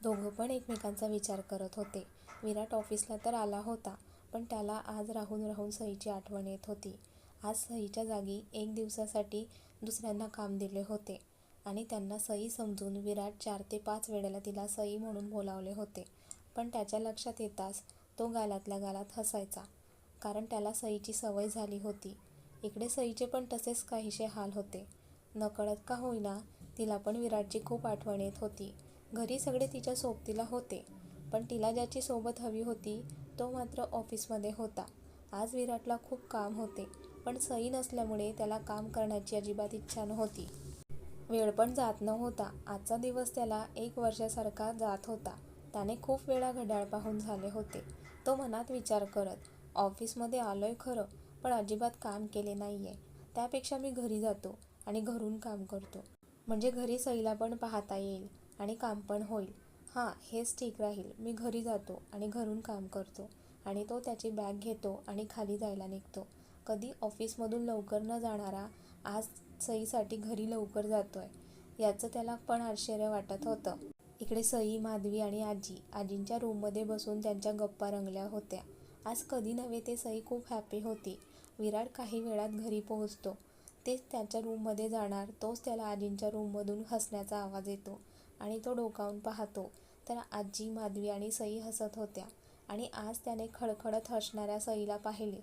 दोघं पण एकमेकांचा विचार करत होते. विराट ऑफिसला तर आला होता पण त्याला आज राहून राहून सईची आठवण येत होती. आज सईच्या जागी एक दिवसासाठी दुसऱ्यांना काम दिले होते आणि त्यांना सई समजून विराट चार ते पाच वेळेला तिला सई म्हणून बोलावले होते. पण त्याच्या लक्षात येताच तो गालातल्या गालात हसायचा कारण त्याला सईची सवय झाली होती. इकडे सईचे पण तसेच काहीसे हाल होते. नकळत का होईना तिला पण विराटची खूप आठवण येत होती. घरी सगळे तिच्या सोबतीला होते पण तिला ज्याची सोबत हवी होती तो मात्र ऑफिसमध्ये होता. आज विराटला खूप काम होते पण सई नसल्यामुळे त्याला काम करण्याची अजिबात इच्छा नव्हती. वेळ पण जात नव्हता. आजचा दिवस त्याला एक वर्षासारखा जात होता. त्याने खूप वेळा घड्याळ पाहून झाले होते. तो मनात विचार करत ऑफिसमध्ये आलोय खरं पण अजिबात काम केले नाही आहे त्यापेक्षा मी घरी जातो आणि घरून काम करतो. म्हणजे घरी सईला पण पाहता येईल. आणि काम पण होईल. हां हेच ठीक राहील. मी घरी जातो आणि घरून काम करतो आणि तो त्याची बॅग घेतो आणि खाली जायला निघतो. कधी ऑफिसमधून लवकर न जाणारा आज सईसाठी घरी लवकर जातो आहे याचं त्याला पण आश्चर्य वाटत होतं. इकडे सई माधवी आणि आजी आजींच्या रूममध्ये बसून त्यांच्या गप्पा रंगल्या होत्या. आज कधी नव्हे ते सई खूप हॅपी होती. विराट काही वेळात घरी पोहोचतो. तेच त्याच्या रूममध्ये जाणार तोच त्याला आजींच्या रूममधून हसण्याचा आवाज येतो. आणि तो डोकावून पाहतो. तर आजी माधवी आणि सई हसत होत्या आणि आज त्याने खडखडत हसणाऱ्या सईला पाहिले.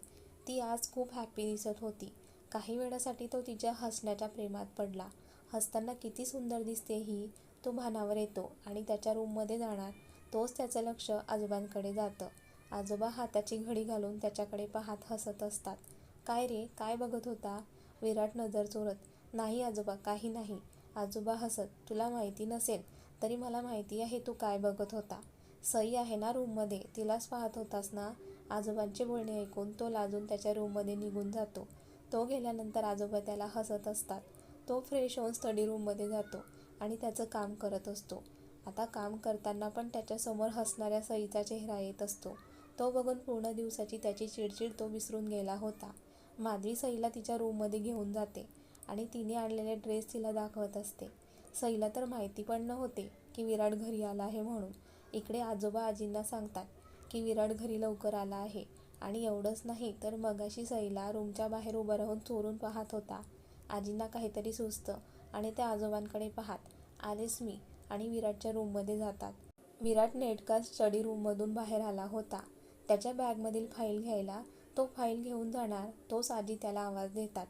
ती आज खूप हॅपी दिसत होती. काही वेळासाठी तो तिच्या हसण्याच्या प्रेमात पडला. हसताना किती सुंदर दिसते ही तो भानावर येतो आणि त्याच्या रूममध्ये जाणार. तोच त्याचं लक्ष आजोबांकडे जातं. आजोबा हाताची घडी घालून त्याच्याकडे पाहत हसत असतात. काय रे काय बघत होता? विराट नजर चोरत. नाही आजोबा काही नाही. आजोबा हसत तुला माहिती नसेल तरी मला माहिती आहे तू काय बघत होता. सई आहे ना रूममध्ये तिलाच पाहत होतास ना आजोबांचे बोलणे ऐकून तो लाजून त्याच्या रूममध्ये निघून जातो. तो गेल्यानंतर आजोबा त्याला हसत असतात. तो फ्रेश होऊन स्टडी रूममध्ये जातो आणि त्याचं काम करत असतो. आता काम करताना पण त्याच्यासमोर हसणाऱ्या सईचा चेहरा येत असतो. तो बघून पूर्ण दिवसाची त्याची चिडचिड तो विसरून गेला होता. माधवी सईला तिच्या रूममध्ये घेऊन जाते. आणि तिने आणलेले ड्रेस तिला दाखवत असते. सईला तर माहिती पण नव्हते की विराट घरी आला आहे म्हणून. इकडे आजोबा आजींना सांगतात की विराट घरी लवकर आला आहे आणि एवढंच नाही तर मगाशी सईला रूमच्या बाहेर उभं राहून चोरून पाहत होता. आजींना काहीतरी सुचतं आणि त्या आजोबांकडे पाहत आलेच मी आणि विराटच्या रूममध्ये जातात. विराट नेटका स्टडी रूममधून बाहेर आला होता. त्याच्या बॅगमधील फाईल घ्यायला तो फाईल घेऊन जाणार तोच आजी त्याला आवाज देतात.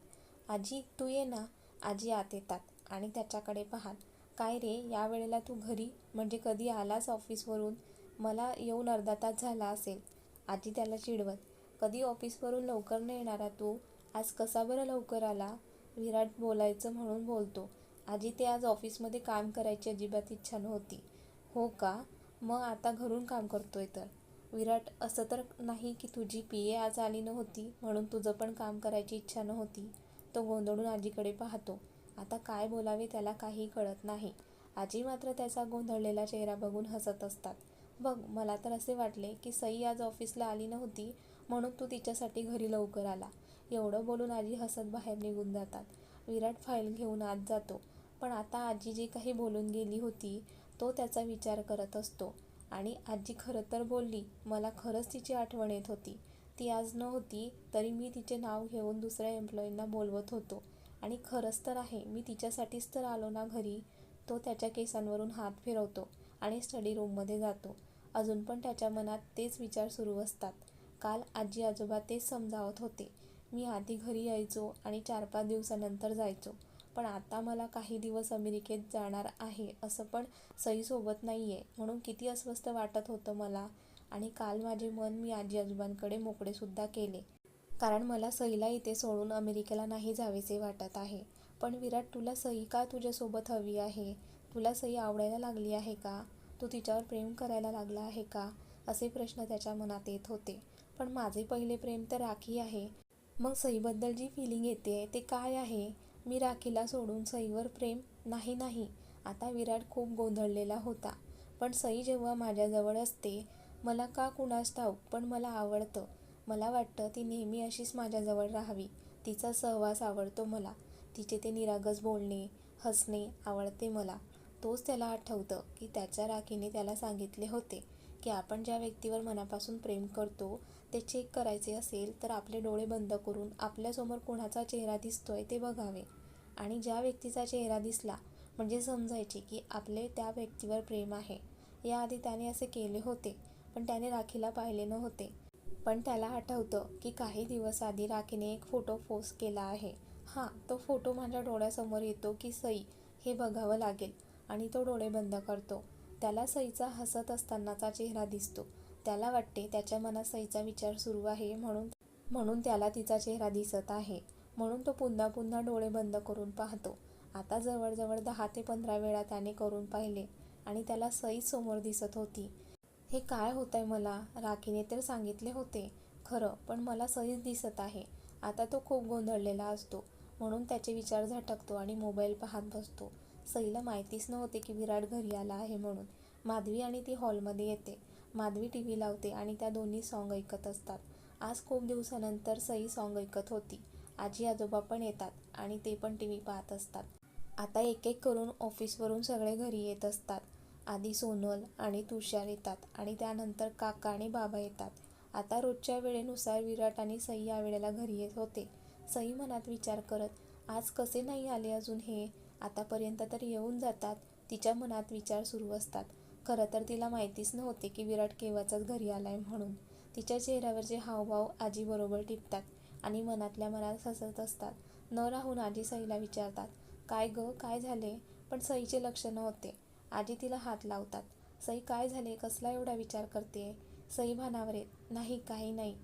आजी तू ये ना. आजी आत येतात. आणि त्याच्याकडे पाहात काय रे या वेळेला तू घरी? म्हणजे कधी आलास ऑफिसवरून? मला येऊन अर्धा तास झाला असेल. आजी त्याला चिडवत कधी ऑफिसवरून लवकर नाही येणारा तू? आज कसा बरं लवकर आला? विराट बोलायचं म्हणून बोलतो आजी ते आज ऑफिसमध्ये काम करायची अजिबात इच्छा नव्हती. हो का? मग आता घरून काम करतोय तर? विराट असं तर नाही की तुझी पी ए आज आली नव्हती म्हणून तुझं पण काम करायची इच्छा नव्हती. तो गोंधळून आजीकडे पाहतो. आता काय बोलावे त्याला काही कळत नाही. आजी मात्र त्याचा गोंधळलेला चेहरा बघून हसत असतात. बघ मला तर असे वाटले की सई आज ऑफिसला आली नव्हती म्हणून तू तिच्यासाठी घरी लवकर आला. एवढं बोलून आजी हसत बाहेर निघून जातात. विराट फाईल घेऊन आत जातो. पण आता आजी जी काही बोलून गेली होती तो त्याचा विचार करत असतो. आणि आजी खरं तर बोलली मला खरंच तिची आठवण येत होती. ती आज नव्हती तरी मी तिचे नाव घेऊन दुसऱ्या एम्प्लॉईंना बोलवत होतो. आणि खरंच तर आहे मी तिच्यासाठीच तर आलो ना घरी तो त्याच्या केसांवरून हात फिरवतो आणि स्टडी रूममध्ये जातो. अजून पण त्याच्या मनात तेच विचार सुरू असतात. काल आजी आजोबा तेच समजावत होते. मी आधी घरी यायचो आणि चार पाच दिवसानंतर जायचो. पण आता मला काही दिवस अमेरिकेत जाणार आहे असं पण सईसोबत नाही आहे म्हणून किती अस्वस्थ वाटत होतं मला. आणि काल माझे मन मी आजी आजोबांकडे मोकळेसुद्धा केले. कारण मला सईला इथे सोडून अमेरिकेला नाही जावेसे वाटत आहे. पण विराट तुला सई का तुझ्यासोबत हवी आहे? तुला सई आवडायला लागली आहे का? तू तिच्यावर प्रेम करायला लागला आहे का? असे प्रश्न त्याच्या मनात येत होते. पण माझे पहिले प्रेम तर राखी आहे. मग सईबद्दल जी फिलिंग येते ते काय आहे? मी राखीला सोडून सईवर प्रेम नाही नाही. आता विराट खूप गोंधळलेला होता. पण सई जेव्हा माझ्याजवळ असते मला का कुणास ठाऊक पण मला आवडतं. मला वाटतं ती नेहमी अशीच माझ्याजवळ राहावी. तिचा सहवास आवडतो मला. तिचे ते निरागस बोलणे हसणे आवडते मला. तोच त्याला आठवतं की त्याच्या राखीने त्याला सांगितले होते की आपण ज्या व्यक्तीवर मनापासून प्रेम करतो ते चेक करायचे असेल तर आपले डोळे बंद करून आपल्यासमोर कोणाचा चेहरा दिसतोय ते बघावे. आणि ज्या व्यक्तीचा चेहरा दिसला म्हणजे समजायचे की आपले त्या व्यक्तीवर प्रेम आहे. याआधी त्याने असे केले होते. पण त्याने राखीला पाहिले नव्हते. पण त्याला आठवतं की काही दिवस आधी राखीने एक फोटो पोस्ट केला आहे. हां तो फोटो माझ्या डोळ्यासमोर येतो की सई हे बघावं लागेल आणि तो डोळे बंद करतो. त्याला सईचा हसत असतानाचा चेहरा दिसतो. त्याला वाटते त्याच्या मनात सईचा विचार सुरू आहे म्हणून म्हणून त्याला तिचा चेहरा दिसत आहे. म्हणून तो पुन्हा पुन्हा डोळे बंद करून पाहतो. आता जवळजवळ दहा ते पंधरा वेळा त्याने करून पाहिले आणि त्याला सई समोर दिसत होती. हे काय होतंय मला? राखीने तर सांगितले होते. खरं पण मला सहीच दिसत आहे. आता तो खूप गोंधळलेला असतो. म्हणून त्याचे विचार झटकतो आणि मोबाईल पाहत बसतो. सईला माहितीच नव्हते की विराट घरी आला आहे म्हणून. माधवी आणि ती हॉलमध्ये येते. माधवी टी व्ही लावते आणि त्या दोन्ही सॉन्ग ऐकत असतात. आज खूप दिवसानंतर सई सॉन्ग ऐकत होती. आजी आजोबा पण येतात आणि ते पण टी व्ही पाहत असतात. आता एक एक करून ऑफिसवरून सगळे घरी येत असतात. आधी सोनल आणि तुषार येतात आणि त्यानंतर काका आणि बाबा येतात. आता रोजच्या वेळेनुसार विराट आणि सई या वेळेला घरी येत होते. सई मनात विचार करत आज कसे नाही आले अजून हे? आतापर्यंत तर येऊन जातात. तिच्या मनात विचार सुरू असतात. खरं तर तिला माहितीच नव्हते की विराट केव्हाचाच घरी आलाय म्हणून. तिच्या चेहऱ्यावरचे हावभाव आजीबरोबर टिपतात आणि मनातल्या मनात हसत असतात न राहून आजी सईला विचारतात काय ग? काय झाले? पण सईचे लक्ष नव्हते. आजी तिला हात लावतात. सई काय झाले? कसला एवढा विचार करते? सई भानावर येत नाही काही नाही.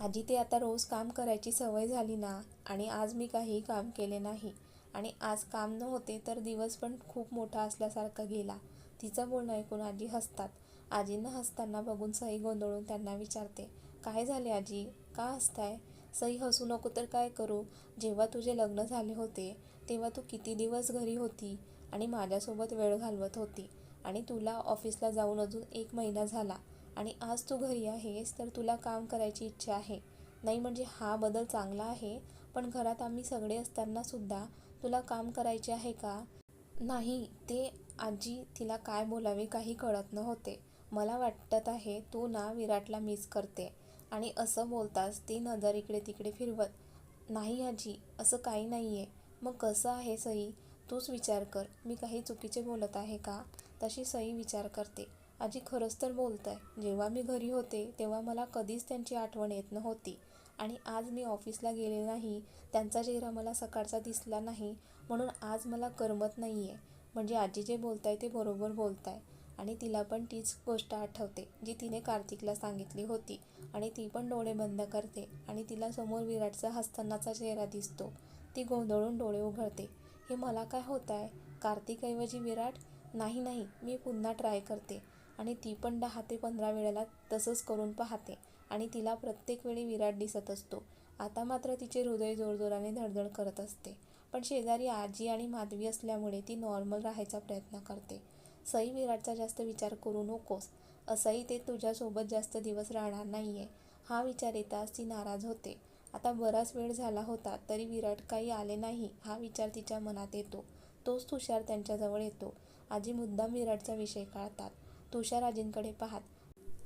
आजी ते आता रोज काम करायची सवय झाली ना आणि आज मी काही काम केले नाही. आणि आज काम न होते तर दिवस पण खूप मोठा असल्यासारखा गेला. तिचं बोलणं ऐकून आजी हसतात. आजींना हसताना बघून सई गोंधळून त्यांना विचारते काय झाले आजी? का हसताय? सई हसू नको तर काय करू? जेव्हा तुझे लग्न झाले होते तेव्हा तू किती दिवस घरी होती? आणि माझ्यासोबत वेळ घालवत होती. आणि तुला ऑफिसला जाऊन अजून एक महिना झाला. आणि आज तू घरी आहेस तर तुला काम करायची इच्छा आहे. नाही म्हणजे हा बदल चांगला आहे पण घरात आम्ही सगळे असताना सुद्धा तुला काम करायचे आहे का? नाही ते आजी तिला काय बोलावे काही कळत नव्हते. मला वाटत आहे तू ना विराटला मिस करते. आणि असं बोलताच ती नजर इकडे तिकडे फिरवत नाही आजी असं काही नाही आहे मग कसं आहे सई? तूच विचार कर मी काही चुकीचे बोलत आहे का? तशी सई विचार करते. आजी खरंच तर बोलत आहे जेव्हा मी घरी होते तेव्हा मला कधीच त्यांची आठवण येत नव्हती. आणि आज मी ऑफिसला गेले नाही त्यांचा चेहरा मला सकाळचा दिसला नाही म्हणून आज मला करमत नाही आहे म्हणजे आजी जे बोलत आहे ते बरोबर बोलत आहे आणि तिला पण तीच गोष्ट आठवते जी तिने कार्तिकला सांगितली होती. आणि ती पण डोळे बंद करते. आणि तिला समोर विराटचा हसतानाचा चेहरा दिसतो. ती गोंधळून डोळे उघडते. हे मला काय होत आहे? कार्तिकऐवजी विराट नाही नाही मी पुन्हा ट्राय करते. आणि ती पण दहा ते पंधरा वेळेला तसंच करून पाहते आणि तिला प्रत्येक वेळी विराट दिसत असतो. आता मात्र तिचे हृदय जोरजोराने धडधड करत असते. पण शेजारी आजी आणि माधवी असल्यामुळे ती नॉर्मल राहायचा प्रयत्न करते. सई विराटचा जास्त विचार करू नकोस. असंही ते तुझ्यासोबत जास्त दिवस राहणार नाही आहे हा विचार येताच ती नाराज होते. आता बराच वेळ झाला होता तरी विराट काही आले नाही हा विचार तिच्या मनात येतो. तोच तुषार त्यांच्याजवळ येतो. आजी मुद्दाम विराटचा विषय काढतात. तुषार आजींकडे पाहत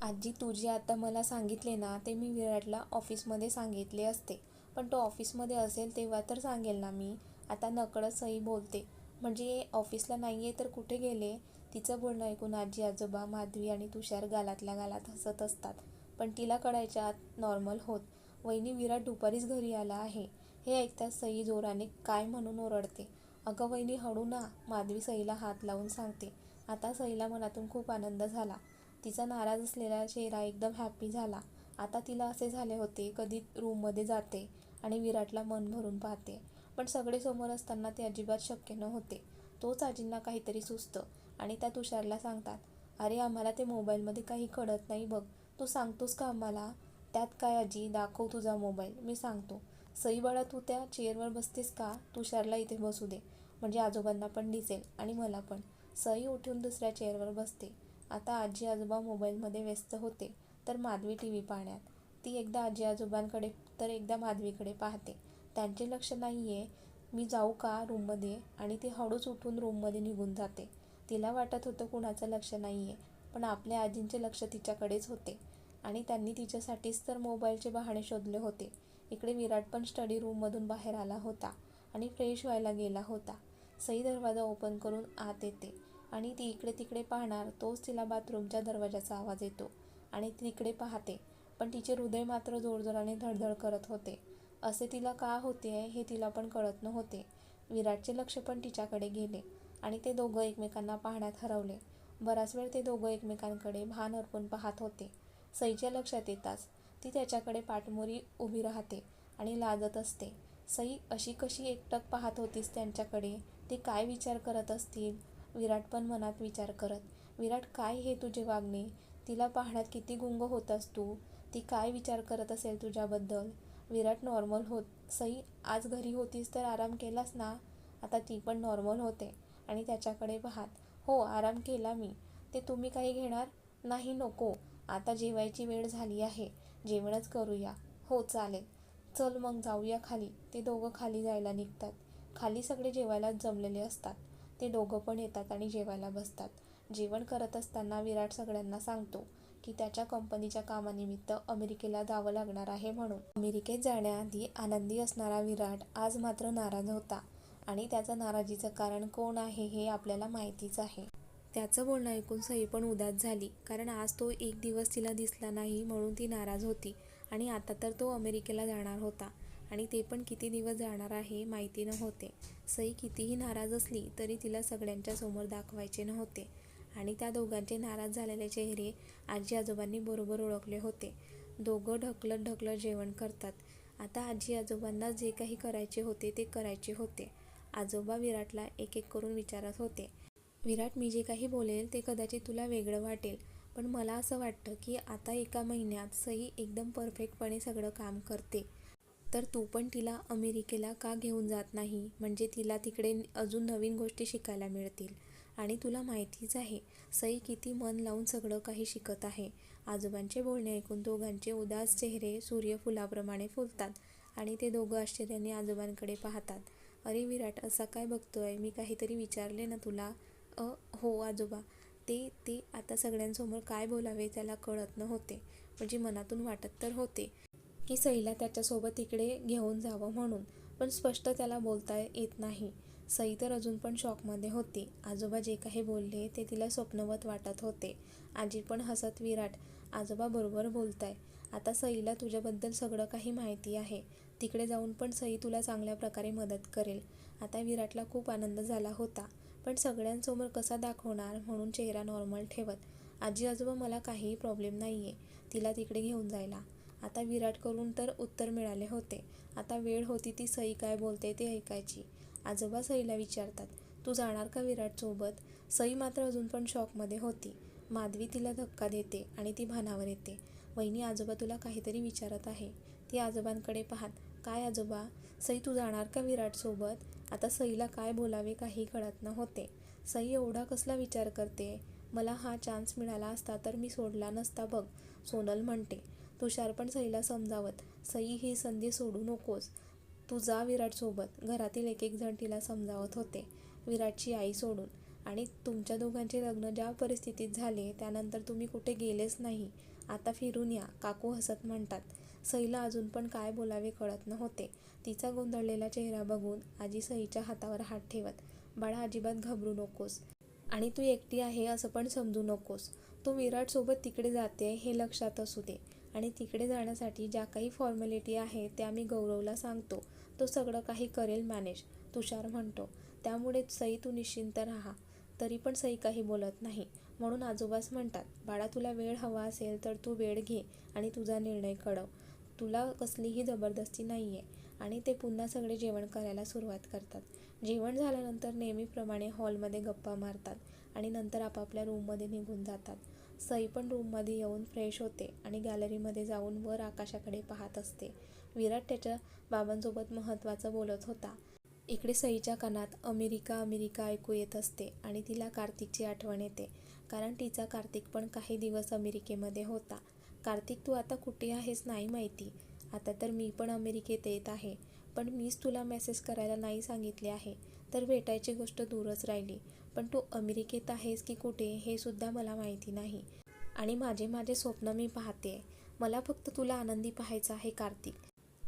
आजी तुझी आता मला सांगितले ना ते मी विराटला ऑफिसमध्ये सांगितले असते. पण तो ऑफिसमध्ये असेल तेव्हा तर सांगेल ना मी. आता नकळत सई बोलते. म्हणजे ऑफिसला नाही आहे तर कुठे गेले? तिचं बोलणं ऐकून आजी आजोबा माधवी आणि तुषार गालातल्या गालात हसत असतात. पण तिला कळायच्या आत नॉर्मल होत वहिनी विराट दुपारीच घरी आला आहे. हे ऐकताच सई जोराने काय म्हणून ओरडते. अगं वहिनी हळू ना माधवी सईला हात लावून सांगते. आता सईला मनातून खूप आनंद झाला. तिचा नाराज असलेला चेहरा एकदम हॅपी झाला. आता तिला असे झाले होते कधी रूममध्ये जाते आणि विराटला मन भरून पाहते. पण सगळे समोर असताना ते अजिबात शक्य नव्हते. तोच आजींना काहीतरी सुचतं आणि त्या तुषारला सांगतात अरे आम्हाला ते मोबाईलमध्ये काही कळत नाही बघ. तू सांगतोस का आम्हाला? त्यात काय आजी? दाखव तुझा मोबाईल. मी सांगतो. सई बाळा तू त्या चेअरवर बसतेस का? तुषारला इथे बसू दे. म्हणजे आजोबांना पण दिसेल आणि मला पण. सई उठून दुसऱ्या चेअरवर बसते. आता आजी आजोबा मोबाईलमध्ये व्यस्त होते तर माधवी टी व्ही पाहण्यात. ती एकदा आजी आजोबांकडे तर एकदा माधवीकडे पाहते. त्यांचे लक्ष नाही आहे मी जाऊ का रूममध्ये? आणि ती हळूच उठून रूममध्ये निघून जाते. तिला वाटत होतं कुणाचं लक्ष नाही आहे पण आपल्या आजींचे लक्ष तिच्याकडेच होते. आणि त्यांनी तिच्यासाठीच तर मोबाईलचे बहाणे शोधले होते. इकडे विराट पण स्टडी रूममधून बाहेर आला होता आणि फ्रेश व्हायला गेला होता. सई दरवाजा ओपन करून आत येते आणि ती इकडे तिकडे पाहणार तोच तिला बाथरूमच्या दरवाजाचा आवाज येतो आणि ती तिकडे पाहते पण तिचे हृदय मात्र जोरजोराने धडधड करत होते. असे तिला का होते हे तिला पण कळत नव्हते. विराटचे लक्ष पण तिच्याकडे गेले आणि ते दोघं एकमेकांना पाहण्यात हरवले. बराच वेळ ते दोघं एकमेकांकडे भान अर्पून पाहत होते. सईच्या लक्षात येताच ती त्याच्याकडे पाठमोरी उभी राहते आणि लाजत असते. सई अशी कशी एकटक पाहत होतीस त्यांच्याकडे? ते काय विचार करत असतील? विराट पण मनात विचार करत विराट काय हे तुझे वागणे? तिला पाहण्यात किती गुंग होतास तू? ती काय विचार करत असेल तुझ्याबद्दल? विराट नॉर्मल होत सई आज घरी होतीस तर आराम केलास ना? आता ती पण नॉर्मल होते आणि त्याच्याकडे पाहात हो आराम केला मी. ते तुम्ही काही घेणार? नाही नको. आता जेवायची वेळ झाली आहे. जेवणच करूया. हो चालेल. चल मग जाऊया खाली. ते दोघं खाली जायला निघतात. खाली सगळे जेवायलाच जमलेले असतात. ते दोघं पण येतात आणि जेवायला बसतात. जेवण करत असताना विराट सगळ्यांना सांगतो की त्याच्या कंपनीच्या कामानिमित्त अमेरिकेला जावं लागणार आहे म्हणून. अमेरिकेत जाण्याआधी आनंदी असणारा विराट आज मात्र नाराज होता. आणि त्याचं नाराजीचं कारण कोण आहे हे आपल्याला माहितीच आहे. त्याचं बोलणं ऐकून सई पण उदास झाली कारण आज तो एक दिवस तिला दिसला नाही म्हणून ती नाराज होती आणि आता तर तो अमेरिकेला जाणार होता आणि ते पण किती दिवस जाणार आहे माहिती नव्हते. सई कितीही नाराज असली तरी तिला सगळ्यांच्या समोर दाखवायचे नव्हते आणि त्या दोघांचे नाराज झालेले चेहरे आजी आजोबांनी बरोबर ओळखले होते. दोघं ढकलत ढकलत जेवण करतात. आता आजी आजोबांना जे काही करायचे होते ते करायचे होते. आजोबा विराटला एक एक करून विचारत होते. विराट मी जे काही बोलेल ते कदाचित तुला वेगळं वाटेल पण मला असं वाटतं की आता एका महिन्यात सई एकदम परफेक्टपणे सगळं काम करते. तर तू पण तिला अमेरिकेला का घेऊन जात नाही? म्हणजे तिला तिकडे अजून नवीन गोष्टी शिकायला मिळतील. आणि तुला माहितीच आहे सई किती मन लावून सगळं काही शिकत आहे. आजोबांचे बोलणे ऐकून दोघांचे उदास चेहरे सूर्यफुलाप्रमाणे फुलतात आणि ते दोघं आश्चर्याने आजोबांकडे पाहतात. अरे विराट असा काय बघतोय? मी काहीतरी विचारले ना तुला. अ हो आजोबा. ते ते आता सगळ्यांसमोर काय बोलावे त्याला कळत नव्हते. म्हणजे मनातून वाटत तर होते की सईला त्याच्यासोबत इकडे घेऊन जावं म्हणून. पण स्पष्ट त्याला बोलता येत नाही. सई तर अजून पण शॉकमध्ये होती. आजोबा जे काही बोलले ते तिला स्वप्नवत वाटत होते. आजी पण हसत विराट. आजोबा बरोबर बोलताय. आता सईला तुझ्याबद्दल सगळं काही माहिती आहे. तिकडे जाऊन पण सई तुला चांगल्या प्रकारे मदत करेल. आता विराटला खूप आनंद झाला होता. पण सगळ्यांसमोर कसा दाखवणार म्हणून चेहरा नॉर्मल ठेवत आजी आजोबा मला काहीही प्रॉब्लेम नाही आहे तिला तिकडे घेऊन जायला. आता विराटकडून तर उत्तर मिळाले होते. आता वेळ होती ती सई काय बोलते ते ऐकायची. आजोबा सईला विचारतात तू जाणार का विराटसोबत सई मात्र अजून पण शॉकमध्ये होती. माधवी तिला धक्का देते आणि ती भानावर येते. वहिनी आजोबा तुला काहीतरी विचारत आहे. ती आजोबांकडे पाहत काय आजोबा? सई तू जाणार का विराटसोबत आता सईला काय बोलावे काही कळत नव्हते. सई एवढा कसला विचार करते? मला हा चान्स मिळाला असता तर मी सोडला नसता बघ सोनल म्हणते. तुषार पण सईला समजावत सई ही संधी सोडू नकोस. तू जा विराटसोबत घरातील एक एक जण तिला समजावत होते विराटची आई सोडून. आणि तुमच्या दोघांचे लग्न ज्या परिस्थितीत झाले त्यानंतर तुम्ही कुठे गेलेच नाही. आता फिरून या काकू हसत म्हणतात. सईला अजून पण काय बोलावे कळत नव्हते. तिचा गोंधळलेला चेहरा बघून आजी सईच्या हातावर हात ठेवत बाळा अजिबात घाबरू नकोस. आणि तू एकटी आहे असं पण समजू नकोस. तू विराटसोबत तिकडे जाते हे लक्षात असू दे. आणि तिकडे जाण्यासाठी ज्या काही फॉर्मॅलिटी आहे त्या मी गौरवला सांगतो. तो सगळं काही करेल मॅनेज तुषार म्हणतो. त्यामुळे सई तू निश्चिंत राहा. तरी पण सई काही बोलत नाही. म्हणून आजोबास म्हणतात बाळा तुला वेळ हवा असेल तर तू वेळ घे आणि तुझा निर्णय कळव. तुला कसलीही जबरदस्ती नाही आहे आणि ते पुन्हा सगळे जेवण करायला सुरुवात करतात. जेवण झाल्यानंतर नेहमीप्रमाणे हॉलमध्ये गप्पा मारतात आणि नंतर आपापल्या रूममध्ये निघून जातात. सई पण रूममध्ये येऊन फ्रेश होते आणि गॅलरीमध्ये जाऊन वर आकाशाकडे पाहत असते. विराट त्याच्या बाबांसोबत महत्त्वाचं बोलत होता. इकडे सईच्या कानात अमेरिका अमेरिका ऐकू येत असते आणि तिला कार्तिकची आठवण येते. कारण तिचा कार्तिक पण काही दिवस अमेरिकेमध्ये होता. कार्तिक तू आता कुठे आहेस नाही माहिती. आता तर मी पण अमेरिकेत येत आहे पण मीच तुला मेसेज करायला नाही सांगितले आहे. तर भेटायची गोष्ट दूरच राहिली. पण तू अमेरिकेत आहेस की कुठे हे सुद्धा मला माहिती नाही. आणि माझे माझे स्वप्न मी पाहते. मला फक्त तुला आनंदी पाहायचं आहे कार्तिक.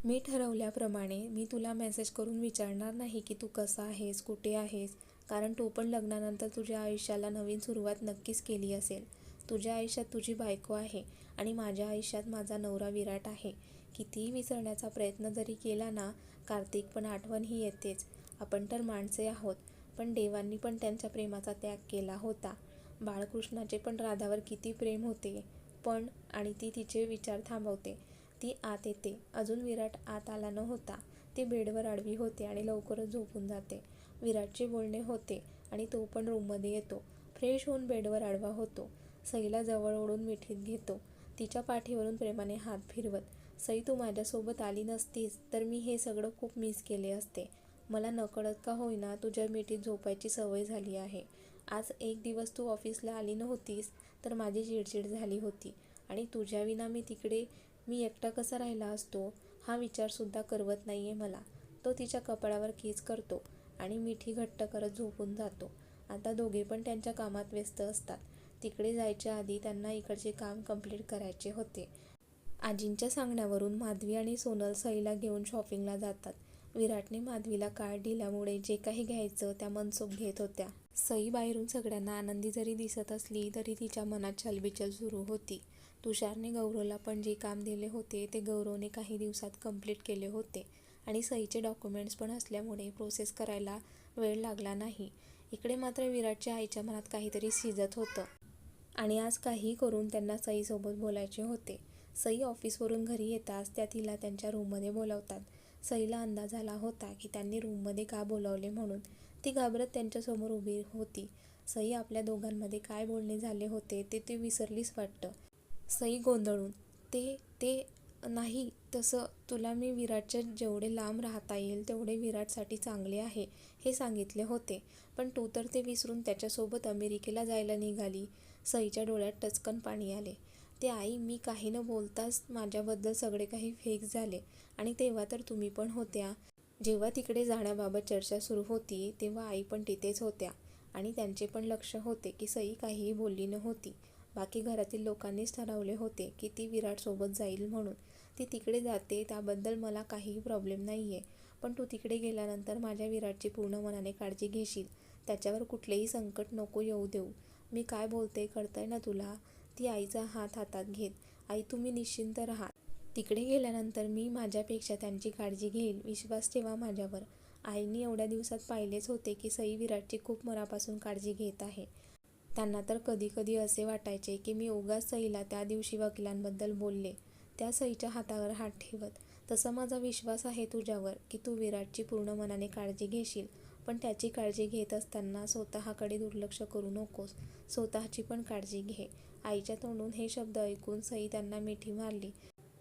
मी ठरवल्याप्रमाणे मी तुला मेसेज करून विचारणार नाही की तू कसा आहेस कुठे आहेस. कारण तू पण लग्नानंतर तुझ्या आयुष्याला नवीन सुरुवात नक्कीच केली असेल. तुझ्या आयुष्यात तुझी बायको आहे. आणि माझ्या आयुष्यात माझा नवरा विराट आहे. कितीही विसरण्याचा प्रयत्न जरी केला ना कार्तिक पण आठवण ही येतेच. आपण तर माणसे आहोत पण देवांनी पण त्यांच्या प्रेमाचा त्याग केला होता. बाळकृष्णाचे पण राधावर किती प्रेम होते. पण आणि ती तिचे विचार थांबवते. ती आत येते. अजून विराट आत आला नव्हता. ती बेडवर आडवी होते आणि लवकरच झोपून जाते. विराटचे बोलणे होते आणि तो पण रूममध्ये येतो. फ्रेश होऊन बेडवर आडवा होतो. सईला जवळ ओढून मिठीत घेतो. तिच्या पाठीवरून प्रेमाने हात फिरवत सई तू माझ्यासोबत आली नसतीस तर मी हे सगळं खूप मिस केले असते. मला नकळत का होईना तुझ्या मिठीत झोपायची सवय झाली आहे. आज एक दिवस तू ऑफिसला आली नव्हतीस तर माझी चिडचिड झाली होती. आणि तुझ्याविना मी तिकडे मी एकटा कसा राहिला असतो हा विचारसुद्धा करवत नाही आहे मला. तो तिच्या कपाळावर कीच करतो आणि मिठी घट्ट करत झोपून जातो. आता दोघे पण त्यांच्या कामात व्यस्त असतात. तिकडे जायच्या आधी त्यांना इकडचे काम कंप्लीट करायचे होते. आजींच्या सांगण्यावरून माधवी आणि सोनल सईला घेऊन शॉपिंगला जातात. विराटने माधवीला कार्ड दिल्यामुळे जे काही घ्यायचं त्या मनसोख घेत होत्या. सई बाहेरून सगळ्यांना आनंदी जरी दिसत असली तरी तिच्या मनात चलबिचल सुरू होती. तुषारने गौरवला पण जे काम दिले होते ते गौरवने काही दिवसात कंप्लीट केले होते. आणि सईचे डॉक्युमेंट्स पण असल्यामुळे प्रोसेस करायला वेळ लागला नाही. इकडे मात्र विराटच्या आईच्या मनात काहीतरी शिजत होतं. आणि आज काही करून त्यांना सईसोबत बोलायचे होते. सई ऑफिसवरून घरी येताच त्या तिला त्यांच्या रूममध्ये बोलावतात. सईला अंदाज आला होता की त्यांनी रूममध्ये का बोलावले म्हणून. ती घाबरत त्यांच्यासमोर उभी होती. सई आपल्या दोघांमध्ये काय बोलणे झाले होते ते ती विसरलीच वाटतं. सई गोंधळून ते ते नाही तसं तुला मी विराटच्या जेवढे लांब राहता येईल तेवढे विराटसाठी चांगले आहे हे सांगितले होते. पण तू तर ते विसरून त्याच्यासोबत अमेरिकेला जायला निघाली. सईच्या डोळ्यात टचकन पाणी आले. ते आई मी काही न बोलताच माझ्याबद्दल सगळे काही फेक झाले आणि तेव्हा तर तुम्ही पण होत्या. जेव्हा तिकडे जाण्याबाबत चर्चा सुरू होती तेव्हा आई पण तिथेच होत्या आणि त्यांचे पण लक्ष होते की सई काहीही बोलली नव्हती बाकी घरातील लोकांनीच ठरवले होते की ती विराटसोबत जाईल म्हणून. ती तिकडे जाते त्याबद्दल मला काहीही प्रॉब्लेम नाही आहे पण तू तिकडे गेल्यानंतर माझ्या विराटची पूर्ण मनाने काळजी घेशील. त्याच्यावर कुठलेही संकट नको येऊ देऊ. मी काय बोलते कळतंय ना तुला? ती आईचा हात हातात घेत आई तुम्ही निश्चिंत राहा. तिकडे गेल्यानंतर मी माझ्यापेक्षा त्यांची काळजी घेईल विश्वास ठेवा माझ्यावर. आईने एवढ्या दिवसात पाहिलेच होते की सई विराटची खूप मनापासून काळजी घेत आहे. त्यांना तर कधी कधी असे वाटायचे की मी उगाच सईला त्या दिवशी वकिलांबद्दल बोलले. त्या सईच्या हातावर हात ठेवत तसा माझा विश्वास आहे तुझ्यावर की तू विराटची पूर्ण मनाने काळजी घेशील. पण त्याची काळजी घेत असताना स्वतःकडे दुर्लक्ष करू नकोस. स्वतःची पण काळजी घे. आईच्या तोंडून हे शब्द ऐकून सई त्यांना मिठी मारली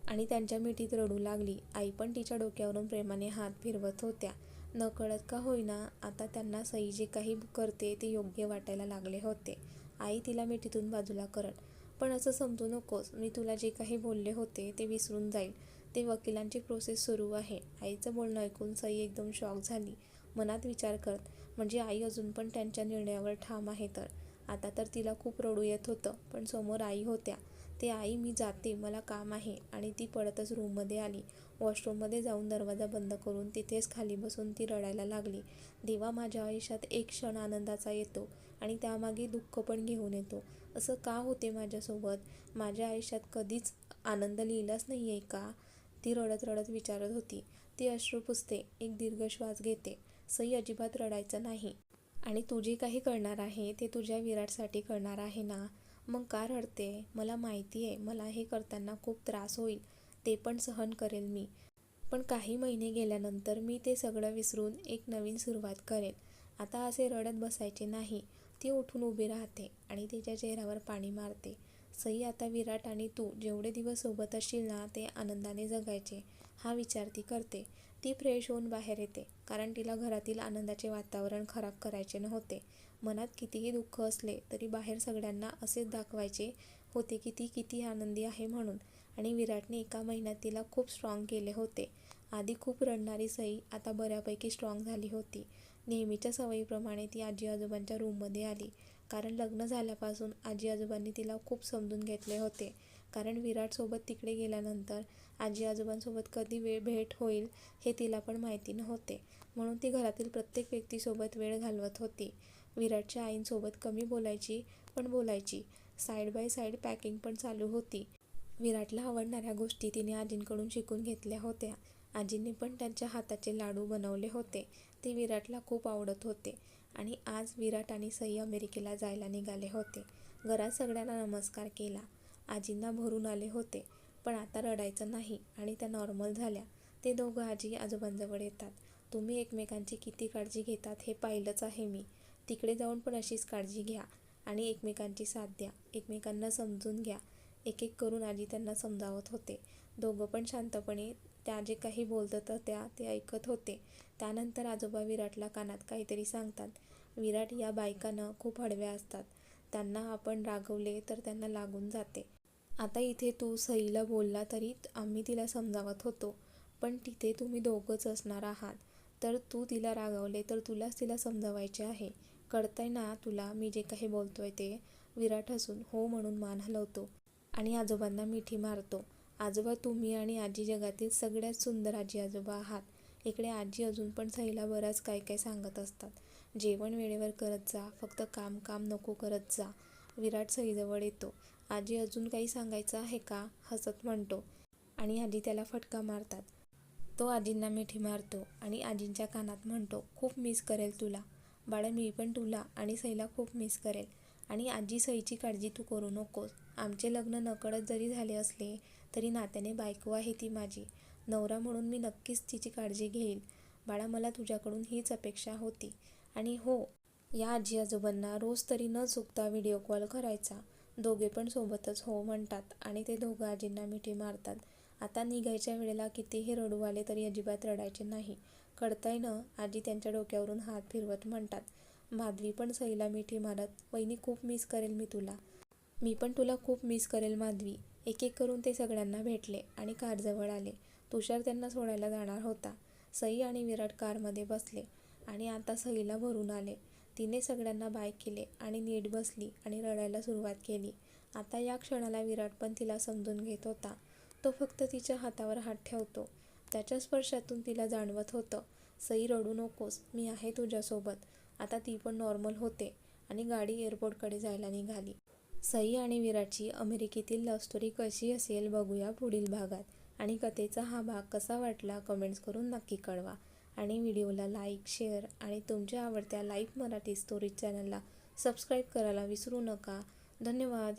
आणि त्यांच्या मिठीत रडू लागली. आई पण तिच्या डोक्यावरून प्रेमाने हात फिरवत होत्या. नकळत का होईना आता त्यांना सई जे काही करते ते योग्य वाटायला लागले होते. आई तिला मिठीतून बाजूला करत पण असं समजू नकोस. मी तुला जे काही बोलले होते ते विसरून जाईल. ते वकिलांची प्रोसेस सुरू आहे. आईचं बोलणं ऐकून सई एकदम शॉक झाली. मनात विचार करत म्हणजे आई अजून पण त्यांच्या निर्णयावर ठाम आहे तर? आता तर तिला खूप रडू येत होतं पण समोर आई होत्या. ते आई मी जाते मला काम आहे. आणि ती पडतच रूममध्ये आली. वॉशरूममध्ये जाऊन दरवाजा बंद करून तिथेच खाली बसून ती रडायला लागली. देवा माझ्या आयुष्यात एक क्षण आनंदाचा येतो आणि त्यामागे दुःख पण घेऊन येतो. असं का होते माझ्यासोबत? माझ्या आयुष्यात कधीच आनंद लिहिलाच नाही आहे का? ती रडत रडत विचारत होती. ती अश्रू पुसते एक दीर्घ श्वास घेते. सई अजिबात रडायचं नाही. आणि तू जे काही करणार आहे ते तुझ्या विराटसाठी करणार आहे ना? मग का रडते? मला माहिती आहे मला हे करताना खूप त्रास होईल ते पण सहन करेल मी. पण काही महिने गेल्यानंतर मी ते सगळं विसरून एक नवीन सुरुवात करेन. आता असे रडत बसायचे नाही. ती उठून उभी राहते आणि तिच्या चेहऱ्यावर पाणी मारते. सई आता विराट आणि तू जेवढे दिवस सोबत असशील ना ते आनंदाने जगायचे हा विचार ती करते. ती फ्रेश होऊन बाहेर येते कारण तिला घरातील आनंदाचे वातावरण खराब करायचे नव्हते. मनात कितीही दुःख असले तरी बाहेर सगळ्यांना असेच दाखवायचे होते की ती किती आनंदी आहे म्हणून. आणि विराटने एका महिन्यात तिला खूप स्ट्रॉंग केले होते. आधी खूप रडणारी सई आता बऱ्यापैकी स्ट्रॉंग झाली होती. नेहमीच्या सवयीप्रमाणे ती आजी आजोबांच्या रूममध्ये आली. कारण लग्न झाल्यापासून आजी आजोबांनी तिला खूप समजून घेतले होते. कारण विराटसोबत तिकडे गेल्यानंतर आजी आजोबांसोबत कधी वेळ भेट होईल हे तिला पण माहिती नव्हते. म्हणून ती घरातील प्रत्येक व्यक्तीसोबत वेळ घालवत होती. विराटच्या आईंसोबत कमी बोलायची पण बोलायची. साईड बाय साईड पॅकिंग पण चालू होती. विराटला आवडणाऱ्या गोष्टी तिने आजींकडून शिकून घेतल्या होत्या. आजींनी पण त्यांच्या हाताचे लाडू बनवले होते. ते विराटला खूप आवडत होते. आणि आज विराट आणि सई अमेरिकेला जायला निघाले होते. घरात सगळ्यांना नमस्कार केला. आजींना भरून आले होते. पण आता रडायचं नाही आणि त्या नॉर्मल झाल्या. ते दोघं आजी आजोबांजवळ येतात. तुम्ही एकमेकांची किती काळजी घेतात हे पाहिलंच आहे मी. तिकडे जाऊन पण अशीच काळजी घ्या आणि एकमेकांची साथ द्या. एकमेकांना समजून घ्या. एक एक करून आजी त्यांना समजावत होते. दोघं पण शांतपणे त्या जे काही बोलत त्या ते ऐकत होते. त्यानंतर आजोबा विराटला कानात काहीतरी सांगतात. विराट या बायकानं खूप हडव्या असतात. त्यांना आपण रागवले तर त्यांना लागून जाते. आता इथे तू सईला बोलला तरी आम्ही तिला समजावत होतो पण तिथे तुम्ही दोघंच असणार आहात. तर तू तिला रागवले तर तुलाच तिला समजावायचे आहे. कळतंय ना तुला मी जे काही बोलतोय ते? विराट हसून हो म्हणून मान हलवतो आणि आजोबांना मिठी मारतो. आजोबा तुम्ही आणि आजी जगातील सगळ्यात सुंदर आजी आजोबा आहात. इकडे आजी अजून पण सईला बराच काय काय सांगत असतात. जेवण वेळेवर करत जा फक्त काम काम नको करत जा. विराट सईजवळ येतो. आजी अजून काही सांगायचं आहे का? हसत म्हणतो. आणि आजी त्याला फटका मारतात. तो आजींना मिठी मारतो आणि आजींच्या कानात म्हणतो खूप मिस करेल तुला. बाळा मी पण तुला आणि सईला खूप मिस करेल. आणि आजी सईची काळजी तू करू नकोस. आमचे लग्न नकळत जरी झाले असले तरी नात्याने बायको आहे ती माझी. नवरा म्हणून मी नक्कीच तिची काळजी घेईल. बाळा मला तुझ्याकडून हीच अपेक्षा होती. आणि हो या आजी आजोबांना रोज तरी न चुकता व्हिडिओ कॉल करायचा. दोघे पण सोबतच हो म्हणतात आणि ते दोघं आजींना मिठी मारतात. आता निघायच्या वेळेला कितीही रडू आले तरी अजिबात रडायचे नाही. कळतंय ना आजी त्यांच्या डोक्यावरून हात फिरवत म्हणतात माधवी पण सईला मिठी मारत वहिनी खूप मिस करेल मी तुला. मी पण तुला खूप मिस करेल माधवी. एक एक करून ते सगळ्यांना भेटले आणि कारजवळ आले. तुषार त्यांना सोडायला जाणार होता. सई आणि विराट कारमध्ये बसले आणि आता सईला भरून आले. तिने सगळ्यांना बाय केले आणि नीट बसली आणि रडायला सुरुवात केली. आता या क्षणाला विराट पण तिला समजून घेत होता. तो फक्त तिच्या हातावर हात ठेवतो. त्याच्या स्पर्शातून तिला जाणवत होतं सई रडू नकोस मी आहे तुझ्यासोबत. आता ती पण नॉर्मल होते आणि गाडी एअरपोर्टकडे जायला निघाली. सई आणि विराटची अमेरिकेतील लव्ह स्टोरी कशी असेल बघूया पुढील भागात. आणि कथेचा हा भाग कसा वाटला कमेंट्स करून नक्की कळवा. आणि व्हिडिओला लाईक शेअर आणि तुमच्या आवडत्या लाईव्ह मराठी स्टोरीज चॅनलला सबस्क्राईब करायला विसरू नका. धन्यवाद.